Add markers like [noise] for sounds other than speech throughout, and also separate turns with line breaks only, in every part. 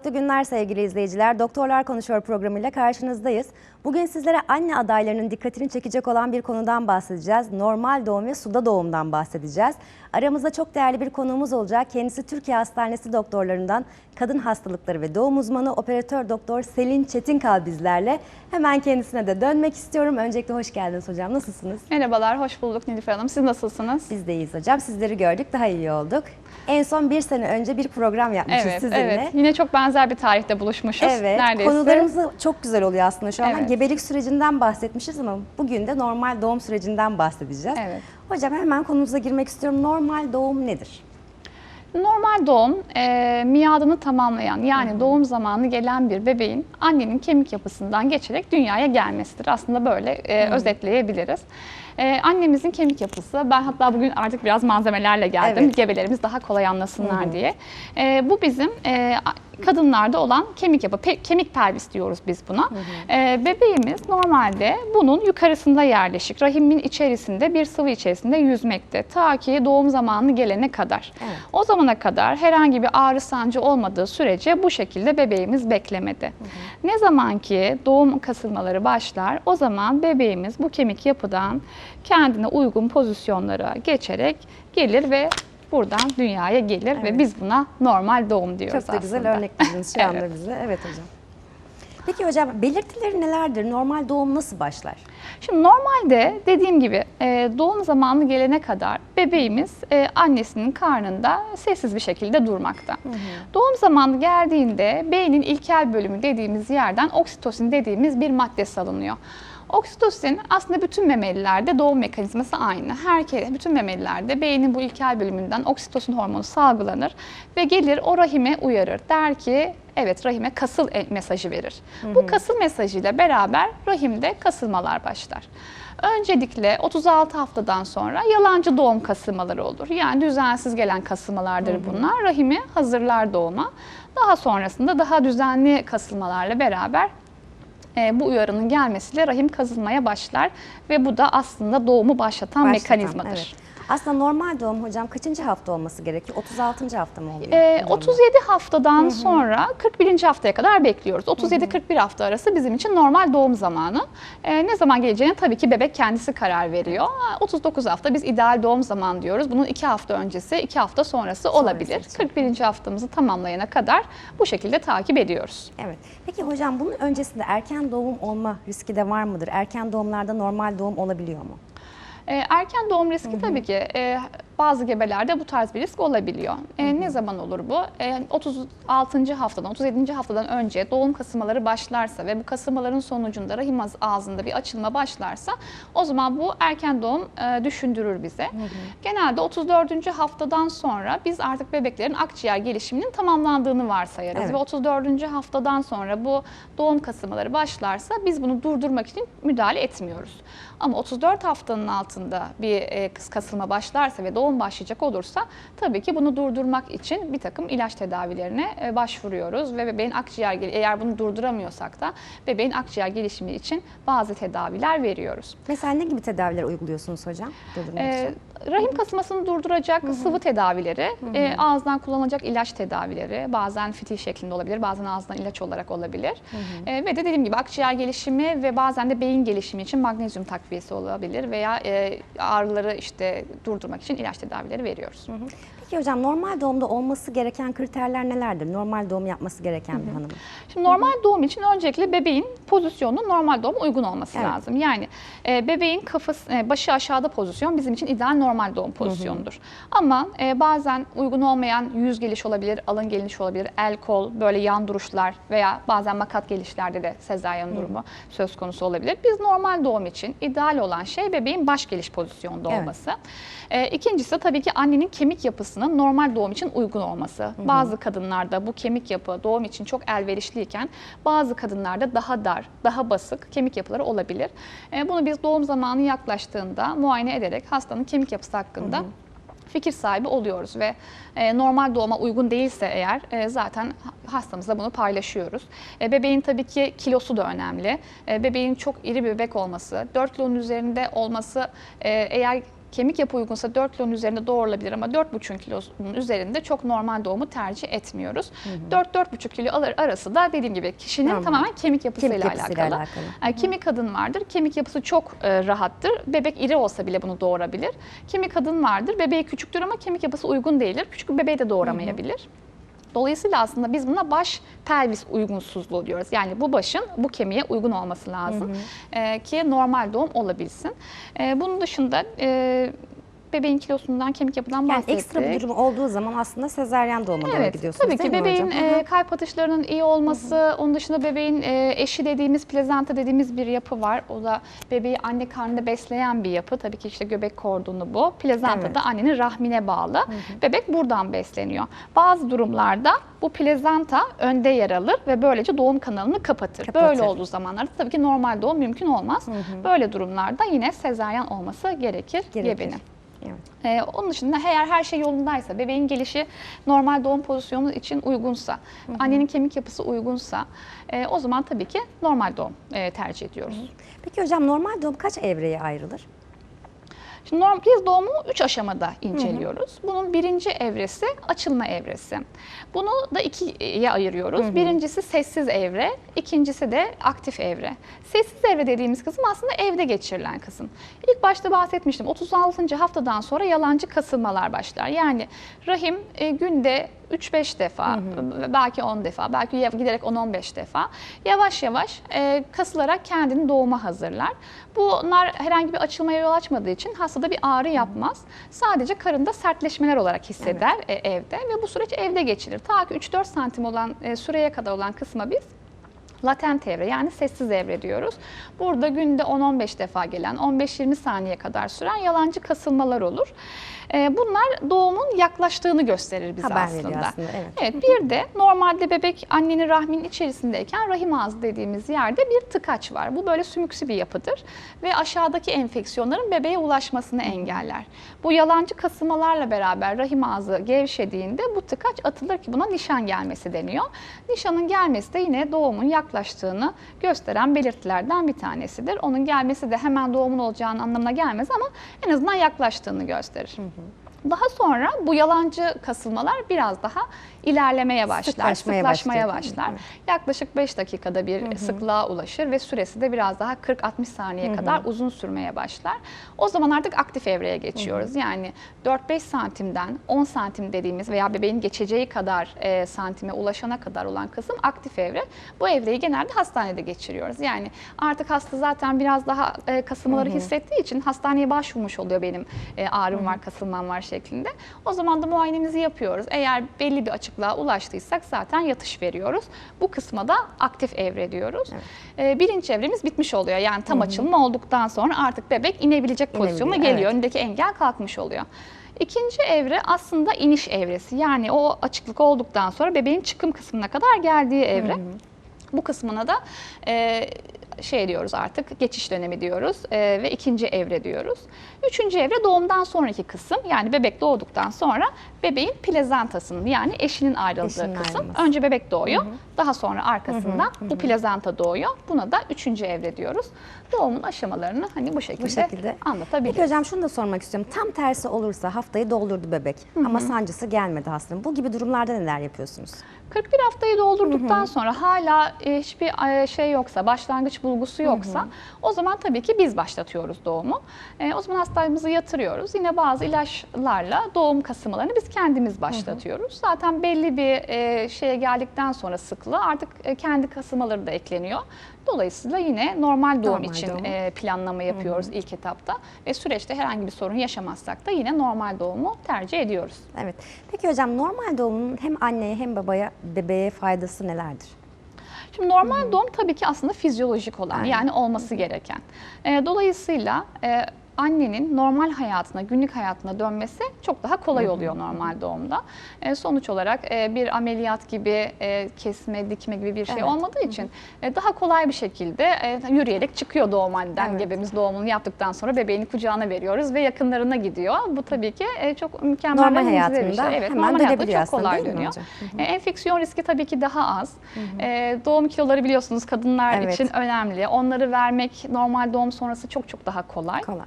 sağlıklı günler sevgili izleyiciler. Doktorlar Konuşuyor programıyla karşınızdayız. Bugün sizlere anne adaylarının dikkatini çekecek olan bir konudan bahsedeceğiz. Normal doğum ve suda doğumdan bahsedeceğiz. Aramızda çok değerli bir konuğumuz olacak. Kendisi Türkiye Hastanesi doktorlarından kadın hastalıkları ve doğum uzmanı operatör doktor Selin Çetinkal bizlerle. Hemen kendisine de dönmek istiyorum. Öncelikle hoş geldiniz hocam. Nasılsınız?
Merhabalar, hoş bulduk Nilüfer Hanım. Siz nasılsınız?
Biz de iyiyiz hocam. Sizleri gördük, daha iyi olduk. En son bir sene önce bir program yapmışız
Evet,
sizinle.
evet. Yine çok benzer bir tarihte buluşmuşuz.
Evet,
Neredeyse.
konularımız çok güzel oluyor aslında şu an.
Evet.
Gebelik sürecinden bahsetmişiz ama bugün de normal doğum sürecinden bahsedeceğiz.
Evet.
Hocam hemen konumuza girmek istiyorum. Normal doğum nedir?
Normal doğum e, miadını tamamlayan yani doğum zamanı gelen bir bebeğin annenin kemik yapısından geçerek dünyaya gelmesidir. Aslında böyle e, özetleyebiliriz. E, annemizin kemik yapısı, ben hatta bugün artık biraz malzemelerle geldim.
Evet.
Gebelerimiz daha kolay anlasınlar diye. E, bu bizim e, kadınlarda olan kemik yapı, pe- kemik pelvis diyoruz biz buna. E, bebeğimiz normalde bunun yukarısında yerleşik, rahimin içerisinde bir sıvı içerisinde yüzmekte. Ta ki doğum zamanı gelene kadar.
Evet.
O zamana kadar herhangi bir ağrı sancı olmadığı sürece bu şekilde bebeğimiz beklemedi. Ne zaman ki doğum kasılmaları başlar o zaman bebeğimiz bu kemik yapıdan kendine uygun pozisyonlara geçerek gelir ve buradan dünyaya gelir ve
Evet.
biz buna normal doğum diyoruz
Çok da güzel
aslında.
örneklediniz şu [laughs] anda
Evet.
bize. Evet hocam. Peki hocam belirtileri nelerdir? Normal doğum nasıl başlar?
Şimdi normalde dediğim gibi e, doğum zamanı gelene kadar bebeğimiz e, annesinin karnında sessiz bir şekilde durmakta. Doğum zamanı geldiğinde beynin ilkel bölümü dediğimiz yerden oksitosin dediğimiz bir madde salınıyor. Oksitosin aslında bütün memelilerde doğum mekanizması aynı. Herkes, bütün memelilerde beynin bu ilkel bölümünden oksitosin hormonu salgılanır ve gelir o rahime uyarır. Der ki evet rahime kasıl e- mesajı verir. Bu kasıl mesajıyla beraber rahimde kasılmalar başlar. Öncelikle 36 haftadan sonra yalancı doğum kasılmaları olur. Yani düzensiz gelen kasılmalardır bunlar. Rahimi hazırlar doğuma. Daha sonrasında daha düzenli kasılmalarla beraber e, bu uyarının gelmesiyle rahim kazılmaya başlar ve bu da aslında doğumu başlatan,
Başlatan,
mekanizmadır.
evet. Aslında normal doğum hocam kaçıncı hafta olması gerekiyor? 36. hafta mı oluyor?
Ee,
bu durumda?
37 haftadan sonra 41. haftaya kadar bekliyoruz. 37-41 hafta arası bizim için normal doğum zamanı. Ee, ne zaman geleceğine tabii ki bebek kendisi karar veriyor. 39 hafta biz ideal doğum zamanı diyoruz. Bunun 2 hafta öncesi, 2 hafta sonrası olabilir.
için.
41. haftamızı tamamlayana kadar bu şekilde takip ediyoruz.
Evet. Peki hocam bunun öncesinde erken doğum olma riski de var mıdır? Erken doğumlarda normal doğum olabiliyor mu?
Ee, erken doğum riski tabii ki. E, bazı gebelerde bu tarz bir risk olabiliyor. E, ne zaman olur bu? E, 36. haftadan, 37. haftadan önce doğum kasılmaları başlarsa ve bu kasılmaların sonucunda rahim ağzı- ağzında bir açılma başlarsa o zaman bu erken doğum e, düşündürür bize. Genelde 34. haftadan sonra biz artık bebeklerin akciğer gelişiminin tamamlandığını varsayarız
Evet.
ve 34. haftadan sonra bu doğum kasılmaları başlarsa biz bunu durdurmak için müdahale etmiyoruz. Ama 34 haftanın altında bir e, kasılma başlarsa ve doğum başlayacak olursa tabii ki bunu durdurmak için bir takım ilaç tedavilerine e, başvuruyoruz ve bebeğin akciğer eğer bunu durduramıyorsak da bebeğin akciğer gelişimi için bazı tedaviler veriyoruz.
Mesela ne gibi tedaviler uyguluyorsunuz hocam?
Ee,
için?
Rahim kasılmasını durduracak sıvı tedavileri, e, ağızdan kullanılacak ilaç tedavileri, bazen fitil şeklinde olabilir, bazen ağızdan ilaç olarak olabilir. E, ve de dediğim gibi akciğer gelişimi ve bazen de beyin gelişimi için magnezyum takviyesi olabilir veya e, ağrıları işte durdurmak için ilaç tedavileri veriyoruz.
Peki hocam normal doğumda olması gereken kriterler nelerdir? Normal doğum yapması gereken bir hanımın.
Şimdi normal doğum için öncelikle bebeğin pozisyonunun normal doğuma uygun olması
Evet.
lazım. Yani e, bebeğin kafası e, başı aşağıda pozisyon bizim için ideal normal doğum pozisyonudur. Ama e, bazen uygun olmayan yüz geliş olabilir, alın geliş olabilir, el kol böyle yan duruşlar veya bazen makat gelişlerde de sezaryen durumu söz konusu olabilir. Biz normal doğum için ideal olan şey bebeğin baş geliş pozisyonda
Evet.
olması. E, ikincisi tabii ki annenin kemik yapısının normal doğum için uygun olması. Bazı kadınlarda bu kemik yapı doğum için çok elverişliyken bazı kadınlarda daha dar, daha basık kemik yapıları olabilir. E, bunu biz doğum zamanı yaklaştığında muayene ederek hastanın kemik yapısı hakkında fikir sahibi oluyoruz ve e, normal doğuma uygun değilse eğer e, zaten hastamızla bunu paylaşıyoruz. E, bebeğin tabii ki kilosu da önemli. E, bebeğin çok iri bir bebek olması, 4 kilonun üzerinde olması e, eğer kemik yapı uygunsa 4 kilonun üzerinde doğurulabilir ama 4,5 kilonun üzerinde çok normal doğumu tercih etmiyoruz. 4-4,5 kilo arası da dediğim gibi kişinin
Normal.
tamamen kemik yapısıyla
Kemik yapısıyla
alakalı.
alakalı.
Yani kimi kadın vardır, kemik yapısı çok e, rahattır. Bebek iri olsa bile bunu doğurabilir. Kimi kadın vardır, bebeği küçüktür ama kemik yapısı uygun değildir. Küçük bir bebeği de doğuramayabilir. Dolayısıyla aslında biz buna baş pelvis uygunsuzluğu diyoruz. Yani bu başın bu kemiğe uygun olması lazım e, ki normal doğum olabilsin. E, bunun dışında e, bebeğin kilosundan, kemik yapıdan
Yani
bahsettik.
ekstra bir durum olduğu zaman aslında sezaryen doğuma doğru
Evet,
gidiyorsunuz
tabii ki bebeğin?
Hı hı.
e, kalp atışlarının iyi olması, onun dışında bebeğin e, eşi dediğimiz plezanta dediğimiz bir yapı var. O da bebeği anne karnında besleyen bir yapı. Tabii ki işte göbek kordonu bu. Plezanta
Evet.
da annenin rahmine bağlı. Bebek buradan besleniyor. Bazı durumlarda bu plezanta önde yer alır ve böylece doğum kanalını kapatır.
Kapatır.
Böyle olduğu zamanlarda tabii ki normal doğum mümkün olmaz. Böyle durumlarda yine sezaryen olması gerekir,
Gerekir.
gebenin.
Evet.
Ee, onun dışında eğer her şey yolundaysa, bebeğin gelişi normal doğum pozisyonu için uygunsa, annenin kemik yapısı uygunsa e, o zaman tabii ki normal doğum e, tercih ediyoruz.
Peki hocam normal doğum kaç evreye ayrılır?
Şimdi normal biz doğumu 3 aşamada inceliyoruz. Bunun birinci evresi açılma evresi. Bunu da ikiye ayırıyoruz. Birincisi sessiz evre, ikincisi de aktif evre. Sessiz evre dediğimiz kısım aslında evde geçirilen kısım. İlk başta bahsetmiştim 36. haftadan sonra yalancı kasılmalar başlar. Yani rahim e, günde 3-5 defa, belki 10 defa, belki giderek 10-15 defa yavaş yavaş e, kasılarak kendini doğuma hazırlar. Bunlar herhangi bir açılmaya yol açmadığı için hastada bir ağrı yapmaz. Sadece karında sertleşmeler olarak hisseder e, evde ve bu süreç evde geçirir. Ta ki 3-4 santim olan e, süreye kadar olan kısma biz latent evre yani sessiz evre diyoruz. Burada günde 10-15 defa gelen 15-20 saniye kadar süren yalancı kasılmalar olur. Ee, Bunlar doğumun yaklaştığını gösterir bize
Haber
aslında.
aslında, evet.
Evet, bir de normalde bebek annenin rahminin içerisindeyken rahim ağzı dediğimiz yerde bir tıkaç var. Bu böyle sümüksü bir yapıdır ve aşağıdaki enfeksiyonların bebeğe ulaşmasını engeller. Bu yalancı kasılmalarla beraber rahim ağzı gevşediğinde bu tıkaç atılır ki buna nişan gelmesi deniyor. Nişanın gelmesi de yine doğumun yaklaştığını gösteren belirtilerden bir tanesidir. Onun gelmesi de hemen doğumun olacağının anlamına gelmez ama en azından yaklaştığını gösterir. Daha sonra bu yalancı kasılmalar biraz daha ilerlemeye başlar,
Sıklaşmaya
sıklaşmaya başlar. Yaklaşık 5 dakikada bir sıklığa ulaşır ve süresi de biraz daha 40-60 saniye kadar uzun sürmeye başlar. O zaman artık aktif evreye geçiyoruz. Yani 4-5 santimden 10 santim dediğimiz veya bebeğin geçeceği kadar e, santime ulaşana kadar olan kısım aktif evre. Bu evreyi genelde hastanede geçiriyoruz. Yani artık hasta zaten biraz daha e, kasılmaları hissettiği için hastaneye başvurmuş oluyor benim e, ağrım var, kasılmam var şeklinde. O zaman da muayenemizi yapıyoruz. Eğer belli bir açıklığa ulaştıysak zaten yatış veriyoruz. Bu kısma da aktif evre diyoruz. E, birinci evremiz bitmiş oluyor. Yani tam açılma olduktan sonra artık bebek inebilecek pozisyona geliyor.
evet.
Önündeki engel kalkmış oluyor. İkinci evre aslında iniş evresi. Yani o açıklık olduktan sonra bebeğin çıkım kısmına kadar geldiği evre. Bu kısmına da e, şey diyoruz artık geçiş dönemi diyoruz e, ve ikinci evre diyoruz. Üçüncü evre doğumdan sonraki kısım yani bebek doğduktan sonra bebeğin plezantasının yani eşinin ayrıldığı
Eşinin
kısım.
ayrılması.
Önce bebek doğuyor daha sonra arkasından bu plezanta doğuyor. Buna da üçüncü evre diyoruz. Doğumun aşamalarını hani bu şekilde,
Bu şekilde.
anlatabiliriz.
Peki hocam şunu da sormak istiyorum. Tam tersi olursa haftayı doldurdu bebek ama sancısı gelmedi hastanın. Bu gibi durumlarda neler yapıyorsunuz?
41 haftayı doldurduktan sonra hala e, hiçbir e, şey yoksa, başlangıç bulgusu yoksa o zaman tabii ki biz başlatıyoruz doğumu. E, o zaman hastamızı yatırıyoruz. Yine bazı ilaçlarla doğum kasılmalarını biz kendimiz başlatıyoruz. Zaten belli bir e, şeye geldikten sonra sıklığı artık e, kendi kasılmaları da ekleniyor. Dolayısıyla yine normal doğum
Normal
için
doğum.
e, planlama yapıyoruz ilk etapta ve süreçte herhangi bir sorun yaşamazsak da yine normal doğumu tercih ediyoruz.
Evet. Peki hocam normal doğumun hem anneye hem babaya bebeğe faydası nelerdir?
Şimdi normal doğum tabii ki aslında fizyolojik olan
Aynen.
yani olması gereken. E, dolayısıyla e, annenin normal hayatına, günlük hayatına dönmesi çok daha kolay oluyor normal doğumda. E, sonuç olarak e, bir ameliyat gibi e, kesme, dikme gibi bir şey
Evet.
olmadığı için e, daha kolay bir şekilde e, yürüyerek çıkıyor doğumhaneden.
Evet.
Gebemiz doğumunu yaptıktan sonra bebeğini kucağına veriyoruz ve yakınlarına gidiyor. Bu tabii ki e, çok mükemmel
Normal
ve mucize bir
hayatında
şey. Evet,
hemen
normal hayatta çok kolay dönüyor. E, enfeksiyon riski tabii ki daha az. E, doğum kiloları biliyorsunuz kadınlar
Evet.
için önemli. Onları vermek normal doğum sonrası çok çok daha kolay.
Kolay.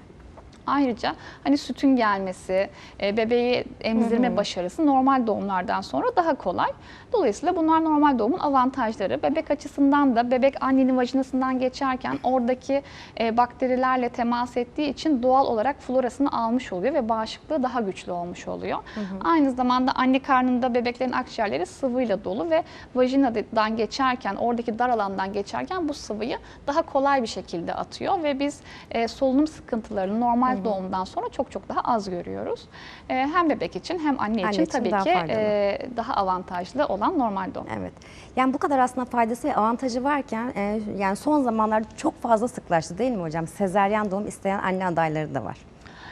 Ayrıca hani sütün gelmesi, e, bebeği emzirme başarısı normal doğumlardan sonra daha kolay. Dolayısıyla bunlar normal doğumun avantajları. Bebek açısından da bebek annenin vajinasından geçerken oradaki e, bakterilerle temas ettiği için doğal olarak florasını almış oluyor ve bağışıklığı daha güçlü olmuş oluyor. Aynı zamanda anne karnında bebeklerin akciğerleri sıvıyla dolu ve vajinadan geçerken, oradaki dar alandan geçerken bu sıvıyı daha kolay bir şekilde atıyor ve biz e, solunum sıkıntılarını normal doğumdan sonra çok çok daha az görüyoruz. E, hem bebek için hem anne için,
Anne için
tabii
daha
ki
faydalı.
e, daha avantajlı olan normal doğum.
Evet. Yani bu kadar aslında faydası ve avantajı varken e, yani son zamanlarda çok fazla sıklaştı değil mi hocam? Sezeryan doğum isteyen anne adayları da var.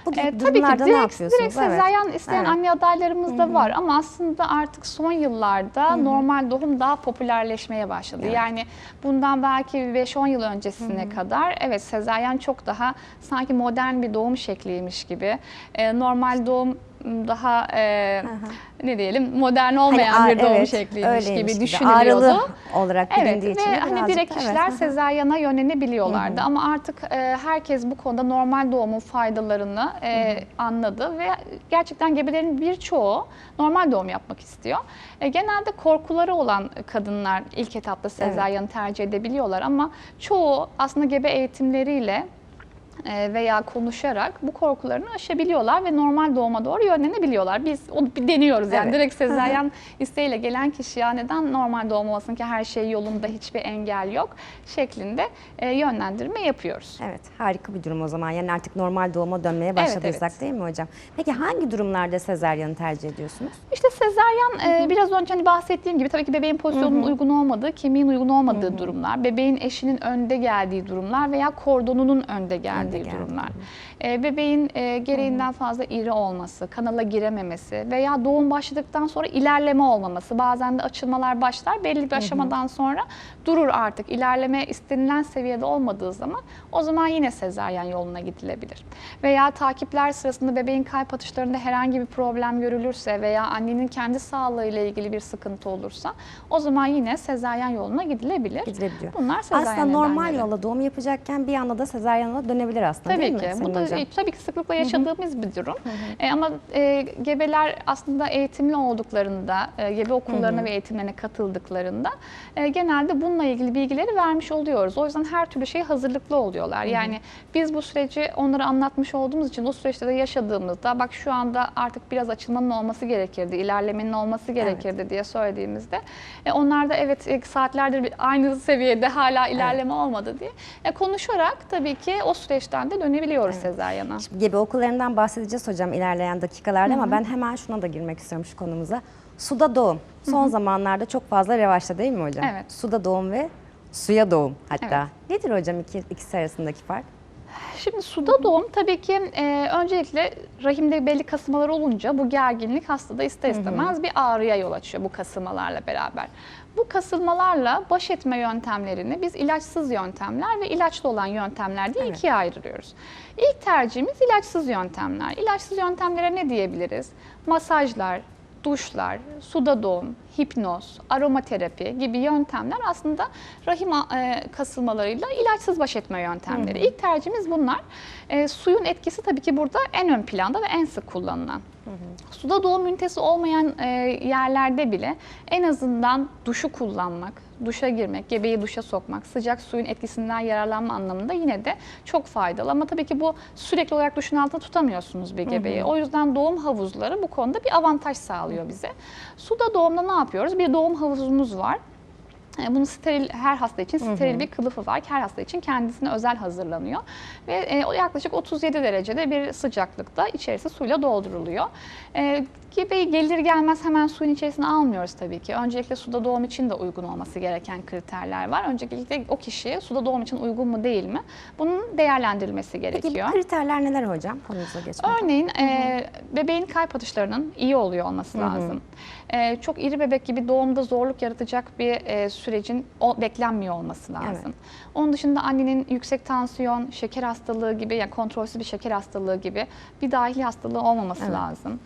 Bu
E, tabii ki direkt, direkt sezaryen isteyen
Evet.
anne adaylarımız da var ama aslında artık son yıllarda normal doğum daha popülerleşmeye başladı.
Evet.
Yani bundan belki 5-10 yıl öncesine kadar evet sezaryen çok daha sanki modern bir doğum şekliymiş gibi. E, normal doğum daha e, ne diyelim modern olmayan
Hani,
bir doğum
evet,
şekliymiş gibi düşünülüyordu.
Ağrılı olarak
Evet
bilindiği
ve
için de
hani direkt kişiler
evet.
sezaryana yönlenebiliyorlardı ama artık e, herkes bu konuda normal doğumun faydalarını e, anladı ve gerçekten gebelerin birçoğu normal doğum yapmak istiyor. E, genelde korkuları olan kadınlar ilk etapta sezaryanı tercih edebiliyorlar ama çoğu aslında gebe eğitimleriyle veya konuşarak bu korkularını aşabiliyorlar ve normal doğuma doğru yönlenebiliyorlar. Biz onu bir deniyoruz yani
Evet.
direkt sezaryen isteğiyle gelen kişiye neden normal doğum olmasın ki her şey yolunda hiçbir engel yok şeklinde e, yönlendirme yapıyoruz.
Evet harika bir durum o zaman. Yani artık normal doğuma dönmeye başladıysak
evet.
değil mi hocam? Peki hangi durumlarda sezeryanı tercih ediyorsunuz?
İşte sezaryen e, biraz önce hani bahsettiğim gibi tabii ki bebeğin pozisyonunun uygun olmadığı, kemiğin uygun olmadığı durumlar, bebeğin eşinin önde geldiği durumlar veya kordonunun önde geldiği
geldiği
durumlar. E, bebeğin e, gereğinden fazla iri olması, kanala girememesi veya doğum başladıktan sonra ilerleme olmaması. Bazen de açılmalar başlar belli bir aşamadan sonra durur artık. İlerleme istenilen seviyede olmadığı zaman o zaman yine sezaryen yoluna gidilebilir. Veya takipler sırasında bebeğin kalp atışlarında herhangi bir problem görülürse veya annenin kendi sağlığıyla ilgili bir sıkıntı olursa o zaman yine sezaryen yoluna gidilebilir.
Gidilebiliyor.
Bunlar sezaryen
Aslında normal
nedenleri.
yolla doğum yapacakken bir anda da sezaryana dönebilir aslında değil
Tabii
mi?
ki.
Sayın
Bu da
hocam?
tabii ki sıklıkla yaşadığımız bir durum. E, ama e, gebeler aslında eğitimli olduklarında, e, gebe okullarına ve eğitimlerine katıldıklarında e, genelde bununla ilgili bilgileri vermiş oluyoruz. O yüzden her türlü şeye hazırlıklı oluyorlar. Yani biz bu süreci onlara anlatmış olduğumuz için o süreçte de yaşadığımızda bak şu anda artık biraz açılmanın olması gerekirdi, ilerlemenin olması gerekirdi diye söylediğimizde e, onlar da evet e, saatlerdir aynı seviyede hala ilerleme olmadı diye e, konuşarak tabii ki o süreçten de dönebiliyoruz sezaryana.
Gebe okullarından bahsedeceğiz hocam ilerleyen dakikalarda ama ben hemen şuna da girmek istiyorum şu konumuza. Suda doğum. Son zamanlarda çok fazla revaçta değil mi hocam?
Evet.
Suda doğum ve suya doğum hatta. Nedir hocam iki, ikisi arasındaki fark?
Şimdi suda doğum tabii ki e, öncelikle rahimde belli kasılmalar olunca bu gerginlik hastada ister istemez bir ağrıya yol açıyor bu kasılmalarla beraber. Bu kasılmalarla baş etme yöntemlerini biz ilaçsız yöntemler ve ilaçlı olan yöntemler diye
Evet.
ikiye ayırıyoruz. İlk tercihimiz ilaçsız yöntemler. İlaçsız yöntemlere ne diyebiliriz? Masajlar, duşlar, suda doğum, hipnoz, aromaterapi gibi yöntemler aslında rahim e, kasılmalarıyla ilaçsız baş etme yöntemleri. İlk tercihimiz bunlar. E, suyun etkisi tabii ki burada en ön planda ve en sık kullanılan. Suda doğum ünitesi olmayan e, yerlerde bile en azından duşu kullanmak, duşa girmek, gebeyi duşa sokmak, sıcak suyun etkisinden yararlanma anlamında yine de çok faydalı. Ama tabii ki bu sürekli olarak duşun altında tutamıyorsunuz bir gebeyi. O yüzden doğum havuzları bu konuda bir avantaj sağlıyor bize. Suda doğumda ne yapıyoruz? Bir doğum havuzumuz var. E, Bunun steril her hasta için steril bir kılıfı var. Her hasta için kendisine özel hazırlanıyor ve e, o yaklaşık 37 derecede bir sıcaklıkta içerisi suyla dolduruluyor. E, Gebeyi gelir gelmez hemen suyun içerisine almıyoruz tabii ki. Öncelikle suda doğum için de uygun olması gereken kriterler var. Öncelikle o kişiye suda doğum için uygun mu değil mi? Bunun değerlendirilmesi
Peki
gerekiyor.
bu kriterler neler hocam? Konumuza geçmeden.
Örneğin e, bebeğin kalp atışlarının iyi oluyor olması lazım. E, çok iri bebek gibi doğumda zorluk yaratacak bir e, sürecin o beklenmiyor olması lazım.
Evet.
Onun dışında annenin yüksek tansiyon, şeker hastalığı gibi yani kontrolsüz bir şeker hastalığı gibi bir dahili hastalığı olmaması
Evet.
lazım.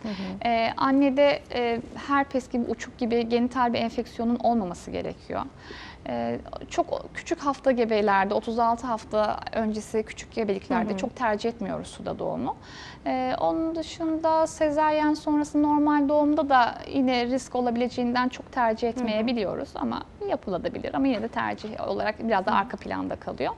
E, annede e, herpes gibi uçuk gibi genital bir enfeksiyonun olmaması gerekiyor. e, çok küçük hafta gebelerde, 36 hafta öncesi küçük gebeliklerde çok tercih etmiyoruz suda doğumu. E, onun dışında sezaryen sonrası normal doğumda da yine risk olabileceğinden çok tercih etmeyebiliyoruz ama yapılabilir ama yine de tercih olarak biraz da arka planda kalıyor.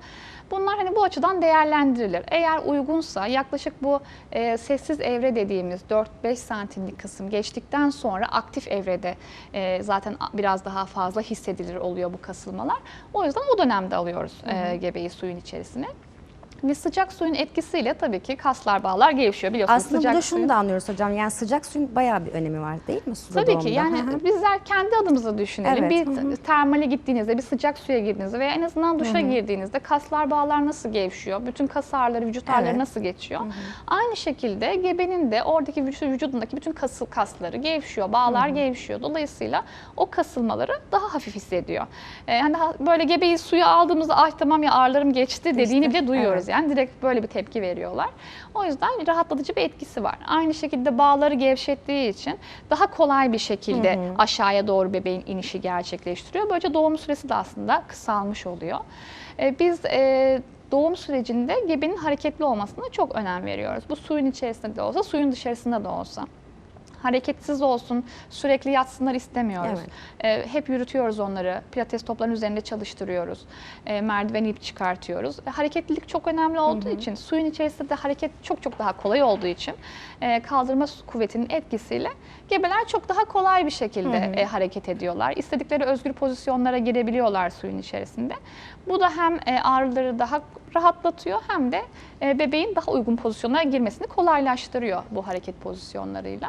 Bunlar hani bu açıdan değerlendirilir. Eğer uygunsa yaklaşık bu e, sessiz evre dediğimiz 4-5 santimlik kısım geçtikten sonra aktif evrede e, zaten biraz daha fazla hissedilir oluyor bu kasılmalar. O yüzden o dönemde alıyoruz e, gebeyi suyun içerisine. Ve sıcak suyun etkisiyle tabii ki kaslar bağlar gevşiyor biliyorsunuz.
Aslında
sıcak
burada şunu da anlıyoruz hocam. Yani sıcak suyun bayağı bir önemi var değil mi suda
Tabii
doğumda?
ki yani bizler kendi adımıza düşünelim.
Evet,
Bir
hı hı.
termale gittiğinizde, bir sıcak suya girdiğinizde veya en azından duşa girdiğinizde kaslar bağlar nasıl gevşiyor? Bütün kas ağrıları, vücut ağrıları
Evet.
nasıl geçiyor? Aynı şekilde gebenin de oradaki vücudundaki bütün kasıl kasları gevşiyor, bağlar gevşiyor. Dolayısıyla o kasılmaları daha hafif hissediyor. Ee, yani daha böyle gebeyi suya aldığımızda ay tamam ya ağrılarım geçti dediğini bile duyuyoruz.
evet.
Yani direkt böyle bir tepki veriyorlar. O yüzden rahatlatıcı bir etkisi var. Aynı şekilde bağları gevşettiği için daha kolay bir şekilde aşağıya doğru bebeğin inişi gerçekleştiriyor. Böylece doğum süresi de aslında kısalmış oluyor. Ee, biz e, doğum sürecinde gebenin hareketli olmasına çok önem veriyoruz. Bu suyun içerisinde de olsa, suyun dışarısında da olsa hareketsiz olsun, sürekli yatsınlar istemiyoruz. Ee, hep yürütüyoruz onları, pilates topların üzerinde çalıştırıyoruz, ee, merdiven ip çıkartıyoruz. E, hareketlilik çok önemli olduğu için, suyun içerisinde de hareket çok çok daha kolay olduğu için e, kaldırma kuvvetinin etkisiyle gebeler çok daha kolay bir şekilde e, hareket ediyorlar. İstedikleri özgür pozisyonlara girebiliyorlar suyun içerisinde. Bu da hem e, ağrıları daha rahatlatıyor hem de e, bebeğin daha uygun pozisyona girmesini kolaylaştırıyor bu hareket pozisyonlarıyla.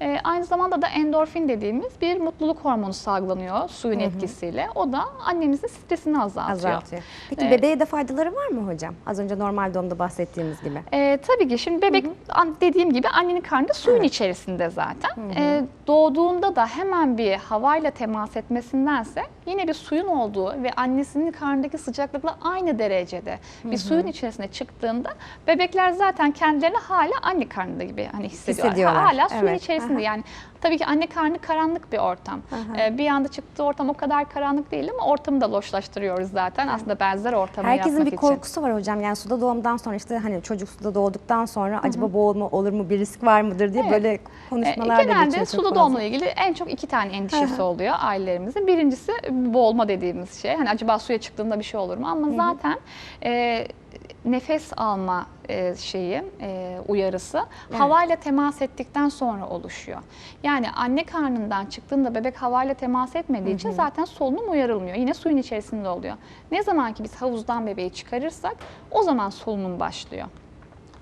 E, aynı zamanda da endorfin dediğimiz bir mutluluk hormonu salgılanıyor suyun etkisiyle. O da annemizin stresini azaltıyor.
Azaltıyor. Peki
Ee,
bebeğe de faydaları var mı hocam? Az önce normal doğumda bahsettiğimiz gibi.
E, tabii ki şimdi bebek an- dediğim gibi annenin karnında suyun
Evet.
içerisinde zaten. E, doğduğunda da hemen bir havayla temas etmesindense yine bir suyun olduğu ve annesinin karnındaki sıcaklıkla aynı derecede bir suyun içerisine çıktığında bebekler zaten kendilerini hala anne karnında gibi hani hissediyorlar.
Hissediyorlar,
Hala suyun
evet.
İçerisinde
Aha.
yani tabii ki anne karnı karanlık bir ortam. E, bir anda çıktığı ortam o kadar karanlık değil ama ortamı da loşlaştırıyoruz zaten. Aslında benzer ortamı
Herkesin
yapmak
bir
için.
korkusu var hocam. Yani suda doğumdan sonra işte hani çocuk suda doğduktan sonra acaba boğulma olur mu, bir risk var mıdır diye
Evet.
böyle konuşmalar
E,
da geçiyor
Genelde suda doğumla ilgili en çok iki tane endişesi oluyor ailelerimizin. Birincisi boğulma dediğimiz şey. Hani acaba suya çıktığında bir şey olur mu? Ama zaten e, nefes alma e, şeyi, e, uyarısı havayla temas ettikten sonra oluşuyor. Yani anne karnından çıktığında bebek havayla temas etmediği için zaten solunum uyarılmıyor. Yine suyun içerisinde oluyor. Ne zaman ki biz havuzdan bebeği çıkarırsak o zaman solunum başlıyor.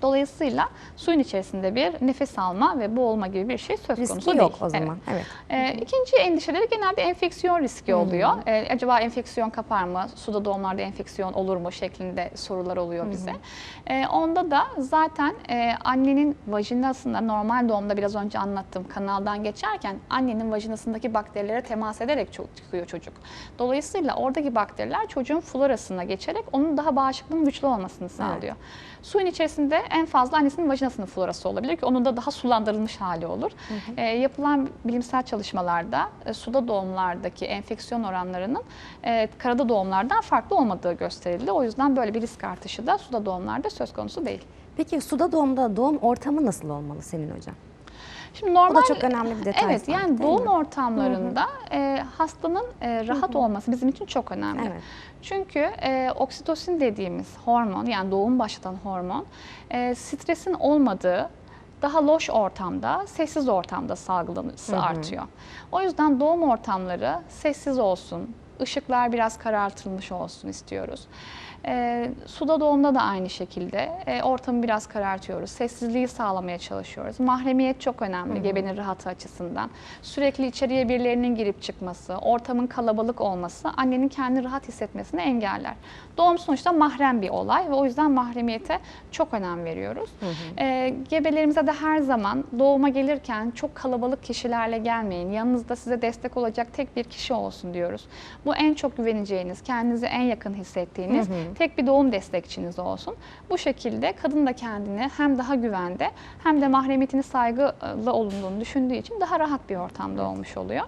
Dolayısıyla suyun içerisinde bir nefes alma ve boğulma gibi bir şey söz konusu
Riski
değil.
yok o
Evet.
zaman. Evet.
Ee, ikinci endişeleri genelde enfeksiyon riski oluyor. Ee, acaba enfeksiyon kapar mı? Suda doğumlarda enfeksiyon olur mu? şeklinde sorular oluyor bize. Ee, onda da zaten e, annenin vajinasında normal doğumda biraz önce anlattığım kanaldan geçerken annenin vajinasındaki bakterilere temas ederek çıkıyor çocuk. Dolayısıyla oradaki bakteriler çocuğun florasına geçerek onun daha bağışıklığının güçlü olmasını sağlıyor. Suyun içerisinde en fazla annesinin vajinasının florası olabilir ki onun da daha sulandırılmış hali olur. Ee, yapılan bilimsel çalışmalarda e, suda doğumlardaki enfeksiyon oranlarının e, karada doğumlardan farklı olmadığı gösterildi. O yüzden böyle bir risk artışı da suda doğumlarda söz konusu değil.
Peki suda doğumda doğum ortamı nasıl olmalı senin hocam?
Şimdi normal,
çok önemli bir detay
Evet yani doğum ortamlarında e, hastanın e, rahat olması bizim için çok önemli.
Evet.
Çünkü e, oksitosin dediğimiz hormon yani doğum başlatan hormon e, stresin olmadığı daha loş ortamda, sessiz ortamda salgılanması artıyor. O yüzden doğum ortamları sessiz olsun, ışıklar biraz karartılmış olsun istiyoruz. E, suda doğumda da aynı şekilde e, ortamı biraz karartıyoruz. Sessizliği sağlamaya çalışıyoruz. Mahremiyet çok önemli gebenin rahatı açısından. Sürekli içeriye birilerinin girip çıkması, ortamın kalabalık olması annenin kendini rahat hissetmesini engeller. Doğum sonuçta mahrem bir olay ve o yüzden mahremiyete çok önem veriyoruz. E, gebelerimize de her zaman doğuma gelirken çok kalabalık kişilerle gelmeyin. Yanınızda size destek olacak tek bir kişi olsun diyoruz. Bu en çok güveneceğiniz, kendinizi en yakın hissettiğiniz tek bir doğum destekçiniz olsun. Bu şekilde kadın da kendini hem daha güvende hem de mahremiyetini saygılı olunduğunu düşündüğü için daha rahat bir ortamda olmuş oluyor.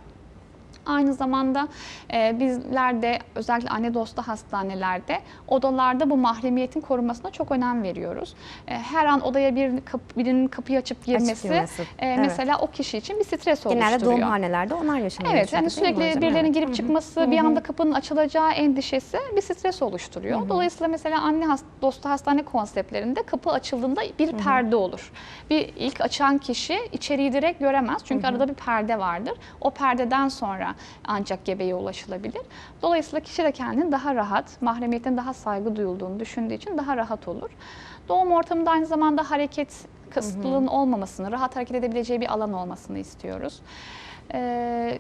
Aynı zamanda e, bizler de özellikle anne dostu hastanelerde odalarda bu mahremiyetin korunmasına çok önem veriyoruz. E, her an odaya bir kap- birinin kapıyı açıp girmesi e,
evet.
mesela o kişi için bir stres
Genelde
oluşturuyor.
doğumhanelerde onlar yaşanıyor.
Evet, yani
çünkü,
sürekli birilerinin girip çıkması, bir anda kapının açılacağı endişesi bir stres oluşturuyor. Dolayısıyla mesela anne has- dostu hastane konseptlerinde kapı açıldığında bir perde olur. Bir ilk açan kişi içeriği direkt göremez çünkü arada bir perde vardır. O perdeden sonra ancak gebeye ulaşılabilir. Dolayısıyla kişi de kendini daha rahat, mahremiyetin daha saygı duyulduğunu düşündüğü için daha rahat olur. Doğum ortamında aynı zamanda hareket kısıtlılığının olmamasını, rahat hareket edebileceği bir alan olmasını istiyoruz. Ee,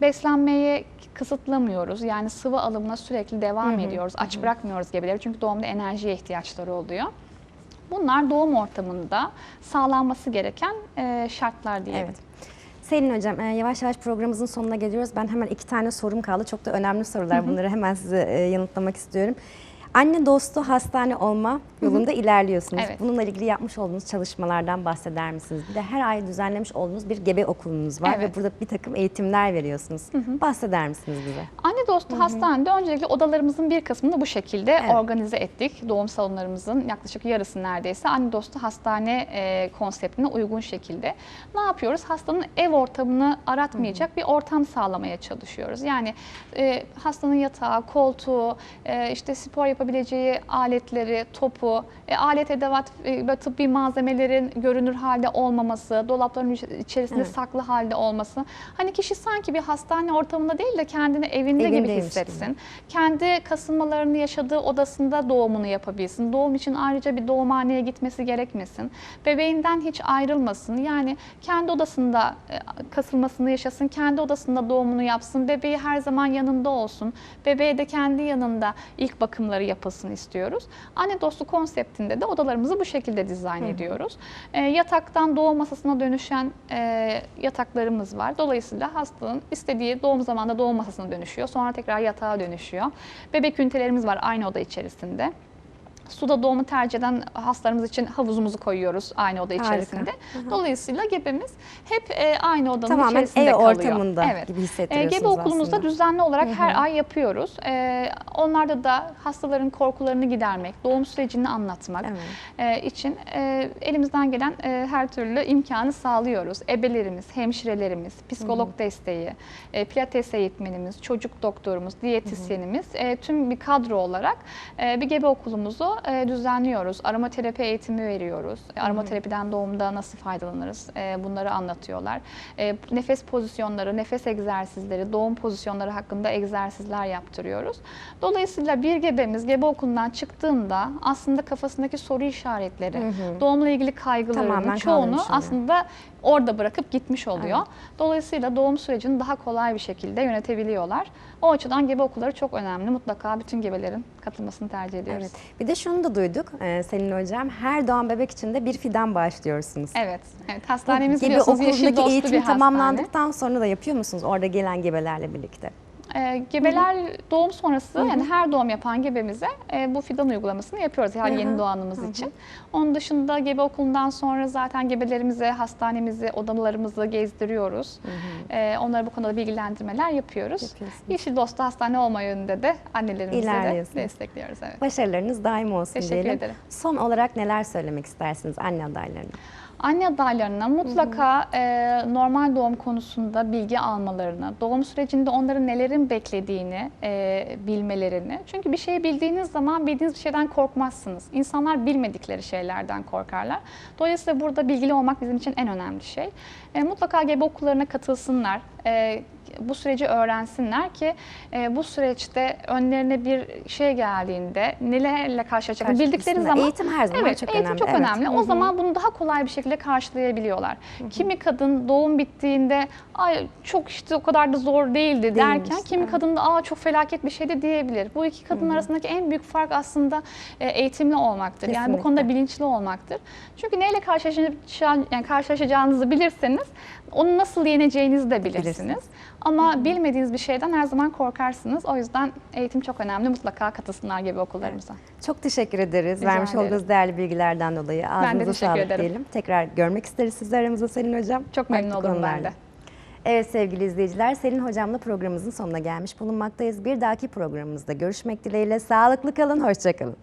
beslenmeyi kısıtlamıyoruz. Yani sıvı alımına sürekli devam ediyoruz. Aç bırakmıyoruz gebeleri çünkü doğumda enerjiye ihtiyaçları oluyor. Bunlar doğum ortamında sağlanması gereken e, şartlar diyelim.
Evet. Selin Hocam e, yavaş yavaş programımızın sonuna geliyoruz. Ben hemen iki tane sorum kaldı. Çok da önemli sorular. Bunları hemen size e, yanıtlamak istiyorum. Anne dostu hastane olma yolunda ilerliyorsunuz.
Evet.
Bununla ilgili yapmış olduğunuz çalışmalardan bahseder misiniz? Bir de her ay düzenlemiş olduğunuz bir gebe okulunuz var
Evet.
ve burada bir takım eğitimler veriyorsunuz. Bahseder misiniz bize?
Anne dostu hastanede öncelikle odalarımızın bir kısmını bu şekilde
Evet.
organize ettik. Doğum salonlarımızın yaklaşık yarısı neredeyse anne dostu hastane e, konseptine uygun şekilde. Ne yapıyoruz? Hastanın ev ortamını aratmayacak bir ortam sağlamaya çalışıyoruz. Yani e, hastanın yatağı, koltuğu, e, işte spor yapabileceği aletleri, topu, e, alet edevat e, ve tıbbi malzemelerin görünür halde olmaması, dolapların iç- içerisinde
Evet.
saklı halde olması. Hani kişi sanki bir hastane ortamında değil de kendini evinde gibi
Evindeymiş
hissetsin. Kendi kasılmalarını yaşadığı odasında doğumunu yapabilsin. Doğum için ayrıca bir doğumhaneye gitmesi gerekmesin. Bebeğinden hiç ayrılmasın. Yani kendi odasında e, kasılmasını yaşasın, kendi odasında doğumunu yapsın. Bebeği her zaman yanında olsun. Bebeğe de kendi yanında ilk bakımları yapılsın istiyoruz. Anne dostu konseptinde de odalarımızı bu şekilde dizayn ediyoruz. E, yataktan doğum masasına dönüşen e, yataklarımız var. Dolayısıyla hastanın istediği doğum zamanında doğum masasına dönüşüyor. Sonra tekrar yatağa dönüşüyor. Bebek ünitelerimiz var aynı oda içerisinde. Suda doğumu tercih eden hastalarımız için havuzumuzu koyuyoruz aynı oda
Harika.
içerisinde. Dolayısıyla gebemiz hep e, aynı odanın
Tamamen
içerisinde
ev
kalıyor.
ortamında
evet.
gibi
E,
hissettiriyorsunuz
Gebe okulumuzda
aslında.
düzenli olarak her ay yapıyoruz. E, onlarda da hastaların korkularını gidermek, doğum sürecini anlatmak
Evet.
e, için e, elimizden gelen e, her türlü imkanı sağlıyoruz. Ebelerimiz, hemşirelerimiz, psikolog desteği, e, pilates eğitmenimiz, çocuk doktorumuz, diyetisyenimiz e, tüm bir kadro olarak e, bir gebe okulumuzu e, düzenliyoruz. Aromaterapi eğitimi veriyoruz. E, Aromaterapiden doğumda nasıl faydalanırız e, bunları anlatıyorlar. E, nefes pozisyonları, nefes egzersizleri, doğum pozisyonları hakkında egzersizler yaptırıyoruz. Dolayısıyla bir gebemiz gebe okulundan çıktığında aslında kafasındaki soru işaretleri, doğumla ilgili kaygılarının
Tamamen
çoğunu aslında orada bırakıp gitmiş oluyor. Dolayısıyla doğum sürecini daha kolay bir şekilde yönetebiliyorlar. O açıdan gebe okulları çok önemli. Mutlaka bütün gebelerin katılmasını tercih ediyoruz.
Evet. Bir de şunu da duyduk e, Selin Hocam. Her doğan bebek için de bir fidan bağışlıyorsunuz.
Evet, evet. Hastanemiz
Gebe
biliyorsunuz yeşil dostlu bir
eğitim
hastane.
tamamlandıktan sonra da yapıyor musunuz orada gelen gebelerle birlikte?
E, gebeler doğum sonrası yani her doğum yapan gebemize e, bu fidan uygulamasını yapıyoruz her yeni doğanımız için. Onun dışında gebe okulundan sonra zaten gebelerimize hastanemizi, odalarımızı gezdiriyoruz. E, onlara bu konuda bilgilendirmeler yapıyoruz.
Yapıyorsunuz.
Yeşil Dostu Hastane olma yönünde de annelerimizi de destekliyoruz. Evet.
Başarılarınız daim olsun
Teşekkür
diyelim.
ederim.
Son olarak neler söylemek istersiniz anne adaylarına?
Anne adaylarına mutlaka e, normal doğum konusunda bilgi almalarını, doğum sürecinde onların nelerin beklediğini e, bilmelerini. Çünkü bir şeyi bildiğiniz zaman bildiğiniz bir şeyden korkmazsınız. İnsanlar bilmedikleri şeylerden korkarlar. Dolayısıyla burada bilgili olmak bizim için en önemli şey. E, mutlaka gebe okullarına katılsınlar. E, bu süreci öğrensinler ki e, bu süreçte önlerine bir şey geldiğinde nelerle karşılaşacaklar bildikleri zaman
Eğitim her zaman
evet,
çok
eğitim
önemli.
çok
Evet.
önemli. O zaman bunu daha kolay bir şekilde karşılayabiliyorlar. Kimi kadın doğum bittiğinde ay çok işte o kadar da zor değildi derken
Değilmiş,
kimi
evet.
kadın da aa çok felaket bir şeydi diyebilir. Bu iki kadın arasındaki en büyük fark aslında e, eğitimli olmaktır. Yani bu
Kesinlikle.
konuda bilinçli olmaktır. Çünkü neyle karşılaşacağını, yani karşılaşacağınızı bilirseniz onu nasıl yeneceğinizi de bilirsiniz.
Bilirsiniz.
Ama bilmediğiniz bir şeyden her zaman korkarsınız. O yüzden eğitim çok önemli. Mutlaka katılsınlar gibi okullarımıza.
Çok teşekkür ederiz
Rica
vermiş
ederim.
olduğunuz değerli bilgilerden dolayı. Ağzınıza
teşekkür
sağlık
ederim.
diyelim. Tekrar görmek isteriz sizi aramızda Selin Hocam.
Çok memnun
Farklı
oldum ben de.
Evet sevgili izleyiciler, Selin Hocam'la programımızın sonuna gelmiş bulunmaktayız. Bir dahaki programımızda görüşmek dileğiyle. Sağlıklı kalın, hoşçakalın.